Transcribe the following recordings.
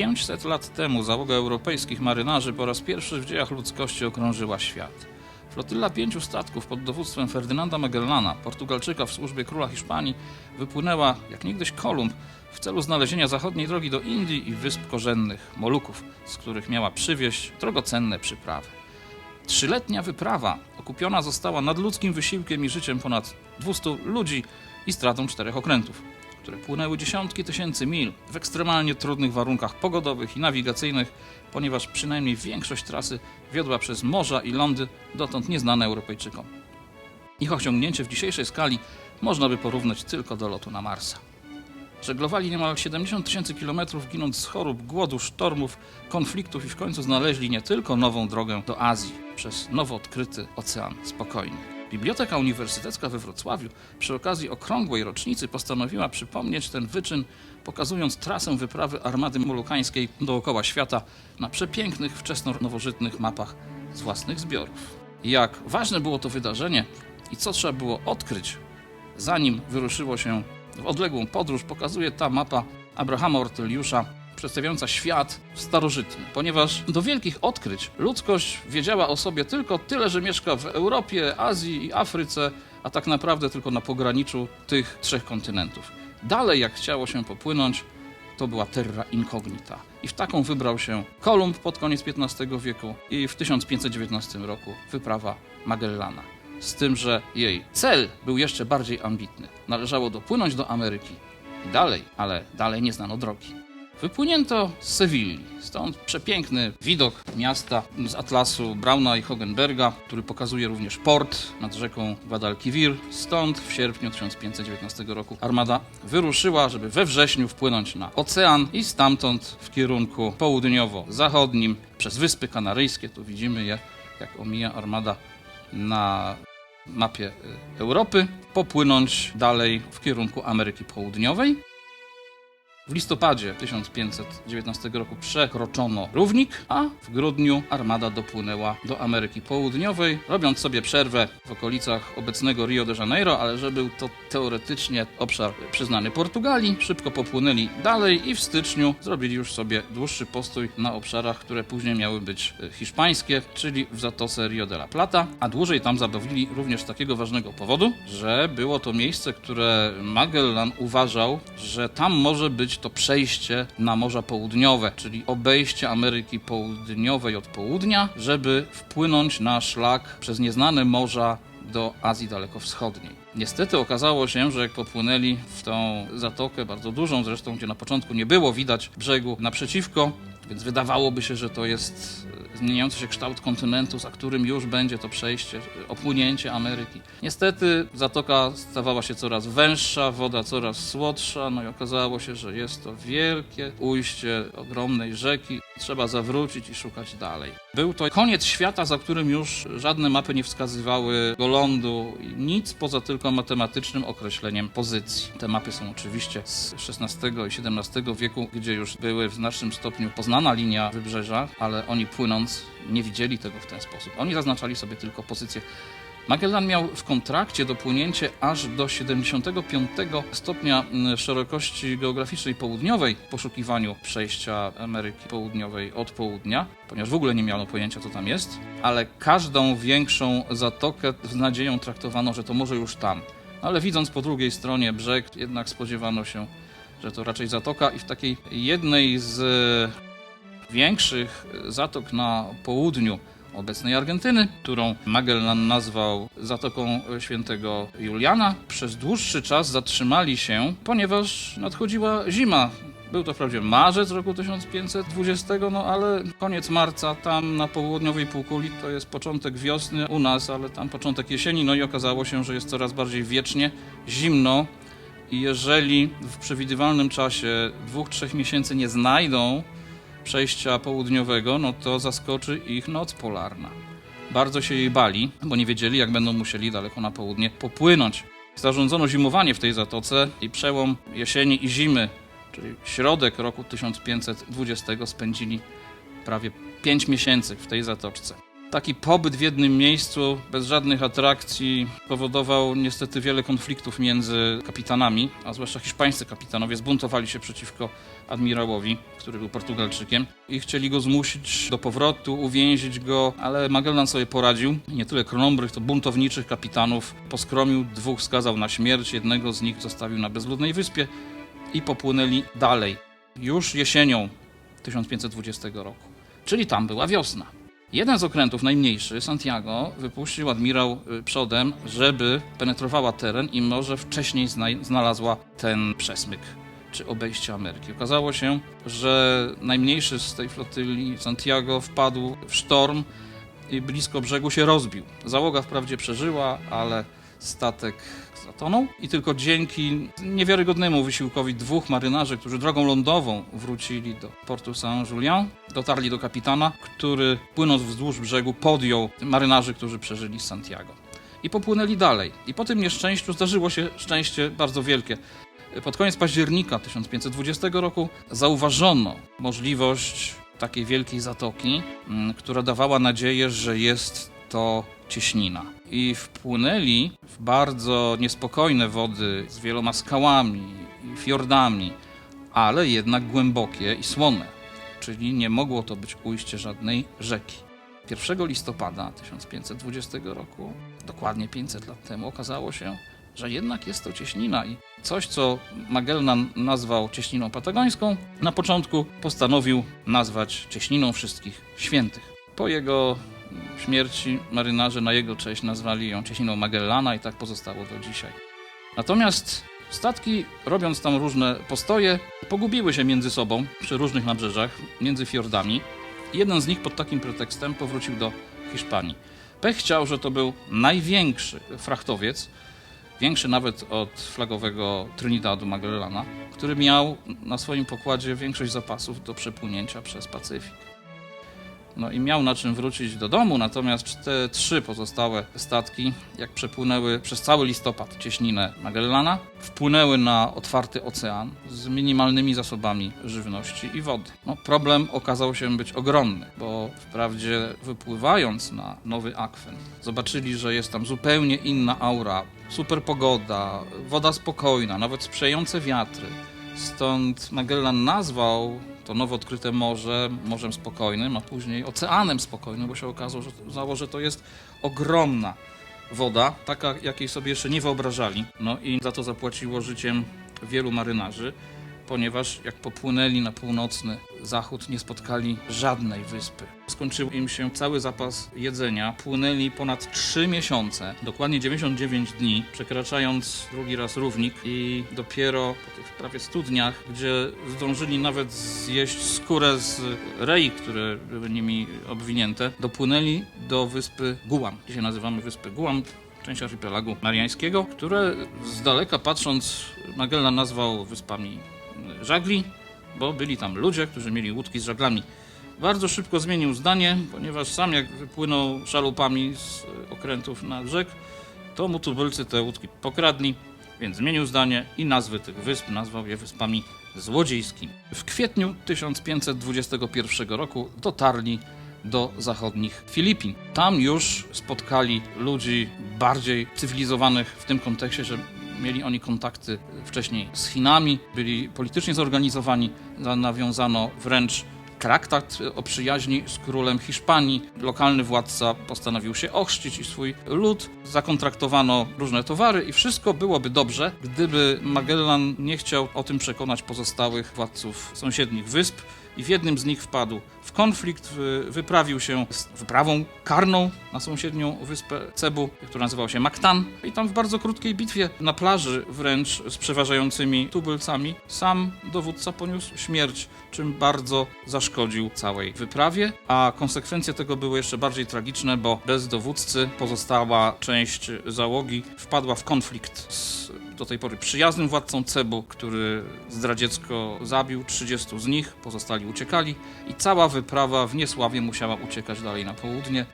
500 lat temu załoga europejskich marynarzy po raz pierwszy w dziejach ludzkości okrążyła świat. Flotylla pięciu statków pod dowództwem Ferdynanda Magellana, Portugalczyka w służbie króla Hiszpanii, wypłynęła, jak niegdyś Kolumb, w celu znalezienia zachodniej drogi do Indii i wysp korzennych, Moluków, z których miała przywieźć drogocenne przyprawy. Trzyletnia wyprawa okupiona została nadludzkim wysiłkiem i życiem ponad 200 ludzi i stratą czterech okrętów, które płynęły dziesiątki tysięcy mil w ekstremalnie trudnych warunkach pogodowych i nawigacyjnych, ponieważ przynajmniej większość trasy wiodła przez morza i lądy dotąd nieznane Europejczykom. Ich osiągnięcie w dzisiejszej skali można by porównać tylko do lotu na Marsa. Żeglowali niemal 70 tysięcy kilometrów, ginąc z chorób, głodu, sztormów, konfliktów i w końcu znaleźli nie tylko nową drogę do Azji przez nowo odkryty Ocean Spokojny. Biblioteka Uniwersytecka we Wrocławiu przy okazji okrągłej rocznicy postanowiła przypomnieć ten wyczyn, pokazując trasę wyprawy armady molukańskiej dookoła świata na przepięknych, wczesno-nowożytnych mapach z własnych zbiorów. Jak ważne było to wydarzenie i co trzeba było odkryć, zanim wyruszyło się w odległą podróż, pokazuje ta mapa Abrahama Orteliusza, przedstawiająca świat starożytny, ponieważ do wielkich odkryć ludzkość wiedziała o sobie tylko tyle, że mieszka w Europie, Azji i Afryce, a tak naprawdę tylko na pograniczu tych trzech kontynentów. Dalej, jak chciało się popłynąć, to była terra incognita. I w taką wybrał się Kolumb pod koniec XV wieku i w 1519 roku wyprawa Magellana. Z tym, że jej cel był jeszcze bardziej ambitny. Należało dopłynąć do Ameryki. Dalej, ale dalej nie znano drogi. Wypłynięto z Sewilli, stąd przepiękny widok miasta z atlasu Brauna i Hogenberga, który pokazuje również port nad rzeką Guadalquivir. Stąd w sierpniu 1519 roku armada wyruszyła, żeby we wrześniu wpłynąć na ocean i stamtąd w kierunku południowo-zachodnim przez Wyspy Kanaryjskie, tu widzimy je, jak omija armada na mapie y, Europy, popłynąć dalej w kierunku Ameryki Południowej. W listopadzie 1519 roku przekroczono równik, a w grudniu armada dopłynęła do Ameryki Południowej, robiąc sobie przerwę w okolicach obecnego Rio de Janeiro, ale że był to teoretycznie obszar przyznany Portugalii, szybko popłynęli dalej i w styczniu zrobili już sobie dłuższy postój na obszarach, które później miały być e, hiszpańskie, czyli w zatoce Rio de la Plata, a dłużej tam zabawili również z takiego ważnego powodu, że było to miejsce, które Magellan uważał, że tam może być to przejście na Morza Południowe, czyli obejście Ameryki Południowej od południa, żeby wpłynąć na szlak przez nieznane morza do Azji Dalekowschodniej. Niestety okazało się, że jak popłynęli w tą zatokę, bardzo dużą zresztą, gdzie na początku nie było widać brzegu naprzeciwko, więc wydawałoby się, że to jest e, zmieniający się kształt kontynentu, za którym już będzie to przejście, e, opłynięcie Ameryki. Niestety zatoka stawała się coraz węższa, woda coraz słodsza, no i okazało się, że jest to wielkie ujście ogromnej rzeki. Trzeba zawrócić i szukać dalej. Był to koniec świata, za którym już żadne mapy nie wskazywały go lądu nic poza tylko matematycznym określeniem pozycji. Te mapy są oczywiście z XVI i XVII wieku, gdzie już były w znacznym stopniu poznana linia wybrzeża, ale oni płynąc nie widzieli tego w ten sposób. Oni zaznaczali sobie tylko pozycję Magellan miał w kontrakcie dopłynięcie aż do 75 stopnia mm, szerokości geograficznej południowej w poszukiwaniu przejścia Ameryki Południowej od południa, ponieważ w ogóle nie miano pojęcia, co tam jest, ale każdą większą zatokę z nadzieją traktowano, że to może już tam. Ale widząc po drugiej stronie brzeg, jednak spodziewano się, że to raczej zatoka i w takiej jednej z większych zatok na południu obecnej Argentyny, którą Magellan nazwał Zatoką Świętego Juliana. Przez dłuższy czas zatrzymali się, ponieważ nadchodziła zima. Był to wprawdzie marzec roku 1520, no ale koniec marca tam na południowej półkuli to jest początek wiosny u nas, ale tam początek jesieni, no i okazało się, że jest coraz bardziej wiecznie zimno i jeżeli w przewidywalnym czasie dwóch, trzech miesięcy nie znajdą przejścia południowego, no to zaskoczy ich noc polarna. Bardzo się jej bali, bo nie wiedzieli, jak będą musieli daleko na południe popłynąć. Zarządzono zimowanie w tej zatoce i przełom jesieni i zimy, czyli środek roku 1520 spędzili prawie 5 miesięcy w tej zatoczce. Taki pobyt w jednym miejscu, bez żadnych atrakcji, powodował niestety wiele konfliktów między kapitanami, a zwłaszcza hiszpańscy kapitanowie zbuntowali się przeciwko admirałowi, który był Portugalczykiem i chcieli go zmusić do powrotu, uwięzić go, ale Magellan sobie poradził. Nie tyle krąbrych, to buntowniczych kapitanów poskromił, dwóch skazał na śmierć, jednego z nich zostawił na bezludnej wyspie i popłynęli dalej. Już jesienią 1520 roku, czyli tam była wiosna. Jeden z okrętów, najmniejszy, Santiago, wypuścił admirał y, przodem, żeby penetrowała teren i może wcześniej zna- znalazła ten przesmyk czy obejście Ameryki. Okazało się, że najmniejszy z tej flotyli, Santiago, wpadł w sztorm i blisko brzegu się rozbił. Załoga wprawdzie przeżyła, ale statek zatonął i tylko dzięki niewiarygodnemu wysiłkowi dwóch marynarzy, którzy drogą lądową wrócili do portu Saint-Julien, dotarli do kapitana, który płynąc wzdłuż brzegu podjął marynarzy, którzy przeżyli Santiago. I popłynęli dalej. I po tym nieszczęściu zdarzyło się szczęście bardzo wielkie. Pod koniec października 1520 roku zauważono możliwość takiej wielkiej zatoki, mm, która dawała nadzieję, że jest to cieśnina. I wpłynęli w bardzo niespokojne wody z wieloma skałami i fiordami, ale jednak głębokie i słone, czyli nie mogło to być ujście żadnej rzeki. 1 listopada 1520 roku, dokładnie 500 lat temu, okazało się, że jednak jest to cieśnina i coś, co Magellan nazwał cieśniną patagońską, na początku postanowił nazwać cieśniną wszystkich świętych. Po jego śmierci marynarze na jego cześć nazwali ją cieśniną Magellana i tak pozostało do dzisiaj. Natomiast statki, robiąc tam różne postoje, pogubiły się między sobą przy różnych nabrzeżach, między fiordami. Jeden z nich pod takim pretekstem powrócił do Hiszpanii. Pech chciał, że to był największy frachtowiec, większy nawet od flagowego Trinidadu Magellana, który miał na swoim pokładzie większość zapasów do przepłynięcia przez Pacyfik. No i miał na czym wrócić do domu, natomiast te trzy pozostałe statki, jak przepłynęły przez cały listopad cieśninę Magellana, wpłynęły na otwarty ocean z minimalnymi zasobami żywności i wody. No, problem okazał się być ogromny, bo wprawdzie wypływając na nowy akwen, zobaczyli, że jest tam zupełnie inna aura, super pogoda, woda spokojna, nawet sprzyjające wiatry. Stąd Magellan nazwał to nowo odkryte morze Morzem Spokojnym, a później Oceanem Spokojnym, bo się okazało, że, to jest ogromna woda, taka jakiej sobie jeszcze nie wyobrażali. No i za to zapłaciło życiem wielu marynarzy, ponieważ jak popłynęli na północny zachód, nie spotkali żadnej wyspy. Skończył im się cały zapas jedzenia. Płynęli ponad 3 miesiące, dokładnie 99 dni, przekraczając drugi raz równik i dopiero po tych prawie 100 dniach, gdzie zdążyli nawet zjeść skórę z rei, które były nimi obwinięte, dopłynęli do wyspy Guam. Dzisiaj nazywamy wyspę Guam, część archipelagu mariańskiego, które z daleka patrząc Magellan nazwał wyspami żagli, bo byli tam ludzie, którzy mieli łódki z żaglami. Bardzo szybko zmienił zdanie, ponieważ sam jak wypłynął szalupami z okrętów na brzeg, to mu tubylcy te łódki pokradli, więc zmienił zdanie i nazwy tych wysp nazwał je wyspami złodziejskimi. W kwietniu 1521 roku dotarli do zachodnich Filipin. Tam już spotkali ludzi bardziej cywilizowanych w tym kontekście, że mieli oni kontakty wcześniej z Chinami, byli politycznie zorganizowani, nawiązano wręcz traktat o przyjaźni z królem Hiszpanii. Lokalny władca postanowił się ochrzcić i swój lud. Zakontraktowano różne towary i wszystko byłoby dobrze, gdyby Magellan nie chciał o tym przekonać pozostałych władców sąsiednich wysp i w jednym z nich wpadł w konflikt, wy- wyprawił się z wyprawą karną na sąsiednią wyspę Cebu, która nazywała się Mactan. I tam w bardzo krótkiej bitwie na plaży wręcz z przeważającymi tubylcami sam dowódca poniósł śmierć, czym bardzo zaszkodził całej wyprawie, a konsekwencje tego były jeszcze bardziej tragiczne, bo bez dowódcy pozostała część załogi wpadła w konflikt z do tej pory przyjaznym władcą Cebu, który zdradziecko zabił 30 z nich, pozostali uciekali i cała wyprawa w niesławie musiała uciekać dalej na południe.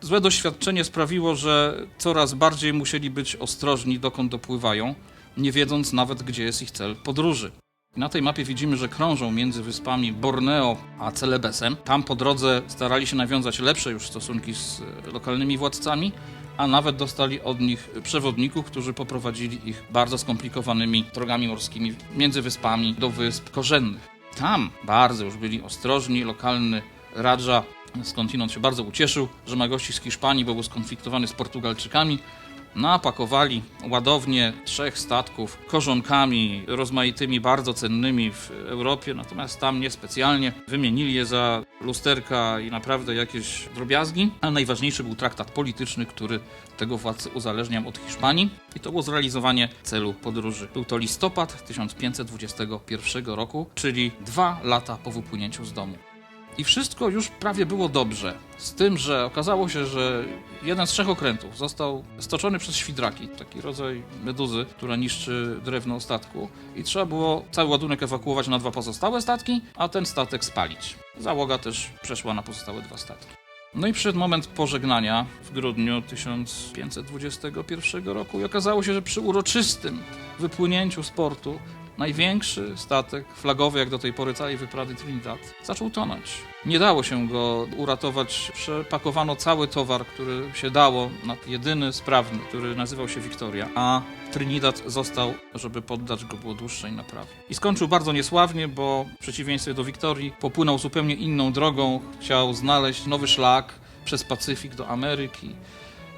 Złe doświadczenie sprawiło, że coraz bardziej musieli być ostrożni, dokąd dopływają, nie wiedząc nawet, gdzie jest ich cel podróży. Na tej mapie widzimy, że krążą między wyspami Borneo a Celebesem. Tam po drodze starali się nawiązać lepsze już stosunki z e, lokalnymi władcami, a nawet dostali od nich przewodników, którzy poprowadzili ich bardzo skomplikowanymi drogami morskimi między wyspami do wysp korzennych. Tam bardzo już byli ostrożni, lokalny Radża skądinąd się bardzo ucieszył, że ma gości z Hiszpanii, bo był skonfliktowany z Portugalczykami. Napakowali ładownie trzech statków korzonkami rozmaitymi, bardzo cennymi w Europie, natomiast tam niespecjalnie. Wymienili je za lusterka i naprawdę jakieś drobiazgi. A najważniejszy był traktat polityczny, który tego władcę uzależniał od Hiszpanii i to było zrealizowanie celu podróży. Był to listopad 1521 roku, czyli dwa lata po wypłynięciu z domu. I wszystko już prawie było dobrze. Z tym, że okazało się, że jeden z trzech okrętów został stoczony przez świdraki, taki rodzaj meduzy, która niszczy drewno statku. I trzeba było cały ładunek ewakuować na dwa pozostałe statki, a ten statek spalić. Załoga też przeszła na pozostałe dwa statki. No i przyszedł moment pożegnania w grudniu 1521 roku i okazało się, że przy uroczystym wypłynięciu z portu największy statek flagowy jak do tej pory całej wyprawy Trinidad zaczął tonąć. Nie dało się go uratować, przepakowano cały towar, który się dało, na jedyny sprawny, który nazywał się Victoria, a Trinidad został, żeby poddać go było dłuższej naprawy. I skończył bardzo niesławnie, bo w przeciwieństwie do Wiktorii popłynął zupełnie inną drogą, chciał znaleźć nowy szlak przez Pacyfik do Ameryki.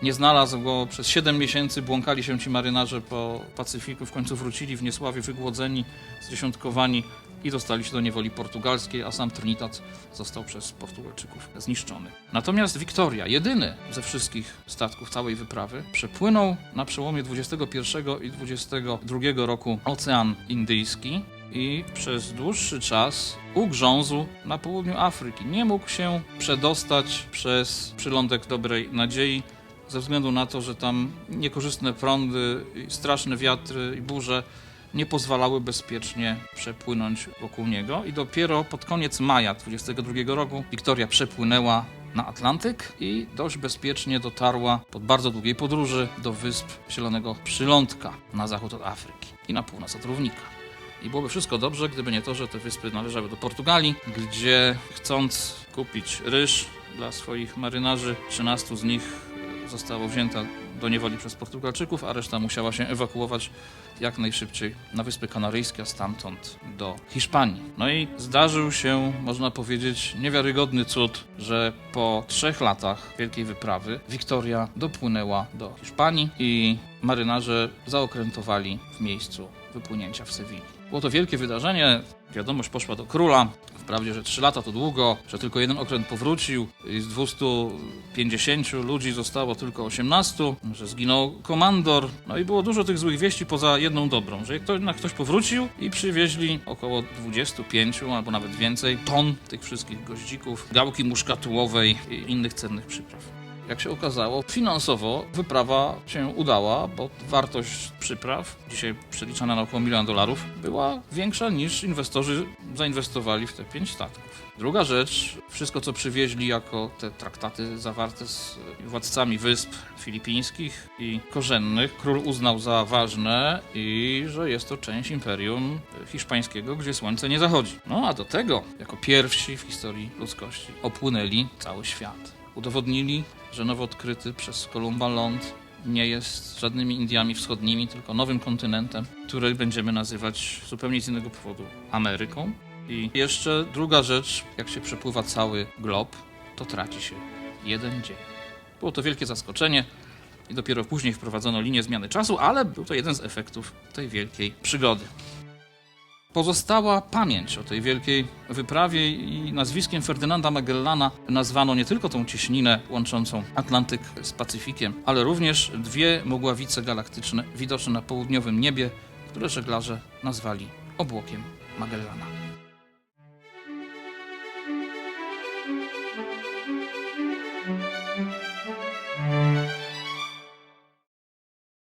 Nie znalazł go, przez 7 miesięcy błąkali się ci marynarze po Pacyfiku, w końcu wrócili w niesławie wygłodzeni, zdziesiątkowani i dostali się do niewoli portugalskiej, a sam Trinidad został przez Portugalczyków zniszczony. Natomiast Victoria, jedyny ze wszystkich statków całej wyprawy, przepłynął na przełomie XXI i XXII roku Ocean Indyjski i przez dłuższy czas ugrzązł na południu Afryki. Nie mógł się przedostać przez przylądek Dobrej Nadziei, ze względu na to, że tam niekorzystne prądy, straszne wiatry i burze nie pozwalały bezpiecznie przepłynąć wokół niego. I dopiero pod koniec maja 22 roku Wiktoria przepłynęła na Atlantyk i dość bezpiecznie dotarła po bardzo długiej podróży do wysp Zielonego Przylądka na zachód od Afryki i na północ od Równika. I byłoby wszystko dobrze, gdyby nie to, że te wyspy należały do Portugalii, gdzie chcąc kupić ryż dla swoich marynarzy, 13 z nich zostało wzięta do niewoli przez Portugalczyków, a reszta musiała się ewakuować jak najszybciej na Wyspy Kanaryjskie, a stamtąd do Hiszpanii. No i zdarzył się, można powiedzieć, niewiarygodny cud, że po trzech latach wielkiej wyprawy Wiktoria dopłynęła do Hiszpanii i marynarze zaokrętowali w miejscu wypłynięcia w Sewilli. Było to wielkie wydarzenie, wiadomość poszła do króla, Wprawdzie, że 3 lata to długo, że tylko jeden okręt powrócił i z 250 ludzi zostało tylko 18, że zginął komandor. No i było dużo tych złych wieści poza jedną dobrą, że jednak ktoś powrócił i przywieźli około 25 albo nawet więcej ton tych wszystkich goździków, gałki muszkatułowej i innych cennych przypraw. Jak się okazało, finansowo wyprawa się udała, bo wartość przypraw, dzisiaj przeliczana na około milion dolarów, była większa niż inwestorzy zainwestowali w te pięć statków. Druga rzecz, wszystko co przywieźli jako te traktaty zawarte z władcami wysp filipińskich i korzennych, król uznał za ważne i że jest to część imperium hiszpańskiego, gdzie słońce nie zachodzi. No a do tego, jako pierwsi w historii ludzkości, opłynęli cały świat. Udowodnili, że nowo odkryty przez Kolumba ląd nie jest żadnymi Indiami wschodnimi, tylko nowym kontynentem, który będziemy nazywać zupełnie z innego powodu Ameryką. I jeszcze druga rzecz, jak się przepływa cały glob, to traci się jeden dzień. Było to wielkie zaskoczenie i dopiero później wprowadzono linię zmiany czasu, ale był to jeden z efektów tej wielkiej przygody pozostała pamięć o tej wielkiej wyprawie i nazwiskiem Ferdynanda Magellana nazwano nie tylko tą cieśninę łączącą Atlantyk z Pacyfikiem, ale również dwie mgławice galaktyczne widoczne na południowym niebie, które żeglarze nazwali obłokiem Magellana.